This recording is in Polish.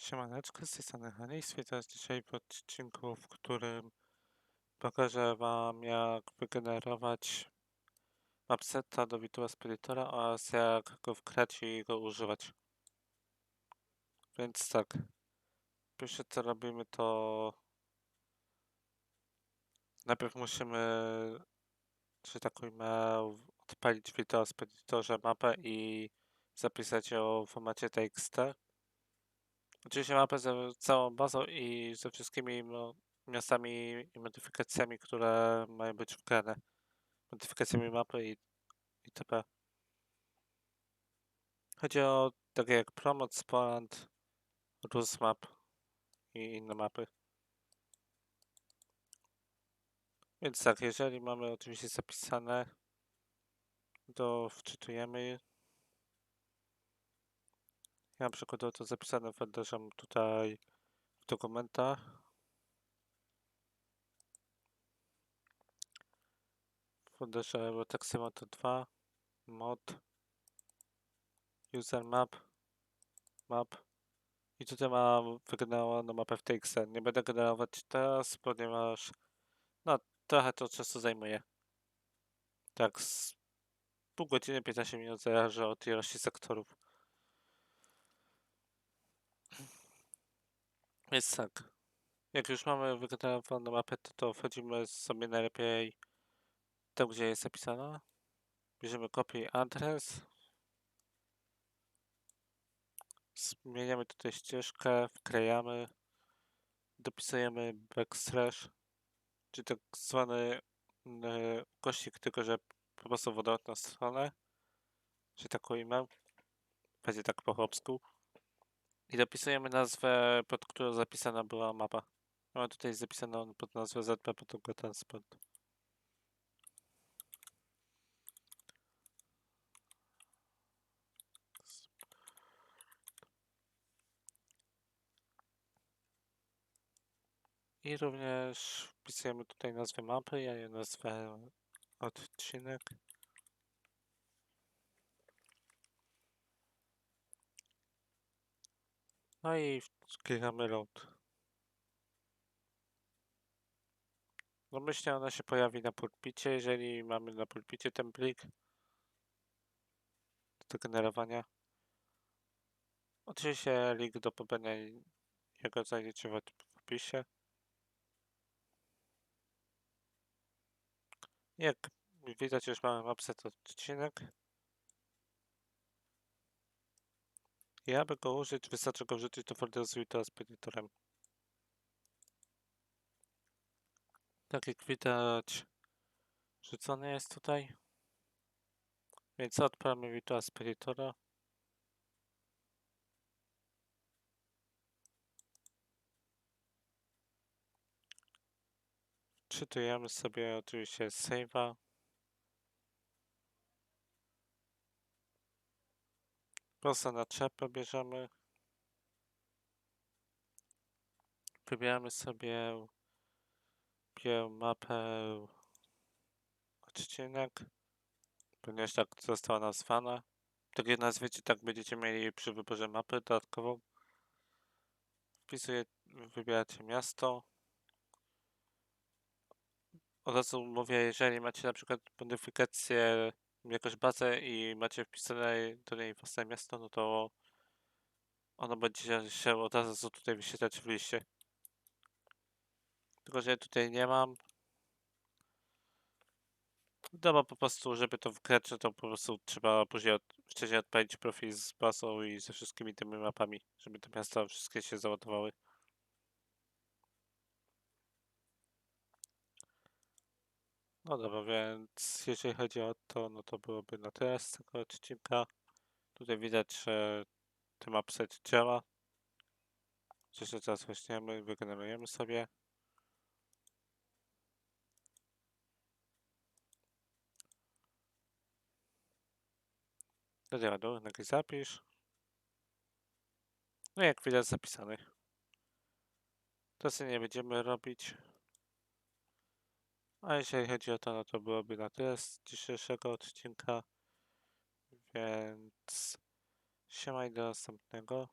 Siemaneczko, z tej strony Hanis. Witam dzisiaj w odcinku, w którym pokażę wam jak wygenerować mapseta do Virtua Speditora oraz jak go wkrać i go używać. Więc tak, pierwsze co robimy to najpierw musimy, że tak ujmę, odpalić w Virtua Speditorze mapę i zapisać ją w formacie TXT. Oczywiście mapę z całą bazą i ze wszystkimi mo- miastami i modyfikacjami, które mają być wgrane. Modyfikacjami mapy i itp. Chodzi o takie jak Promote, Spawned, Ruse Map i inne mapy. Więc tak, jeżeli mamy oczywiście zapisane, to wczytujemy je. Ja na przykład to zapisane w Enderze mam tutaj w dokumentach. W folderze Taximoto 2, mod, user map, map. I tutaj mam wygenerowaną mapę w TXT. Nie będę generować teraz, ponieważ no, trochę to czasu zajmuje. Tak, z pół godziny, 15 minut zależy od ilości sektorów. Więc tak, jak już mamy wygenerowaną mapę, to, wchodzimy sobie najlepiej tam, gdzie jest zapisana. Bierzemy kopię adres. Zmieniamy tutaj ścieżkę, wklejamy, dopisujemy backslash, czyli tak zwany yy, tylko że po prostu w odwrotną stronę, że tak ujmę, będzie tak po chłopsku. I dopisujemy nazwę, pod którą zapisana była mapa. Mamy tutaj zapisaną pod nazwę ZP Portugal Transport. I również wpisujemy tutaj nazwę mapy, ja je nazwę odcinek. No i klikamy load. Domyślnie ona się pojawi na pulpicie, jeżeli mamy na pulpicie ten plik do generowania. Oczywiście link do pobrania jego znajdziecie w opisie. Jak widać już mamy mapset odcinek. I aby go użyć, wystarczy go wrzucić do folderu z Virtua Speditorem. Tak jak widać, rzucony jest tutaj. Więc odpalamy Virtua Speditora. Czytujemy sobie oczywiście save'a. Prosto na czepę bierzemy. Wybieramy sobie mapę odcinek, ponieważ tak została nazwana. Tak je nazwiecie, tak będziecie mieli przy wyborze mapy dodatkową. Wpisuję, wybieracie miasto. Od razu mówię, jeżeli macie na przykład modyfikację, jakąś bazę i macie wpisane do niej własne miasto, no to ono będzie się od razu tutaj wyświetlać w liście. Tylko, że ja tutaj nie mam. No po prostu, żeby to wgrać, to po prostu trzeba później od, wcześniej odpalić profil z bazą i ze wszystkimi tymi mapami, żeby te miasta wszystkie się załadowały. No dobra, więc jeżeli chodzi o to, no to byłoby na tyle z tego odcinka. Tutaj widać, że ten mapset działa. Jeszcze teraz weźmiemy, wygenerujemy sobie. Do dialogu, nagle zapisz. No jak widać zapisany. To sobie nie będziemy robić. A jeżeli chodzi o to, no to byłoby na tyle z dzisiejszego odcinka. Więc siema i do następnego.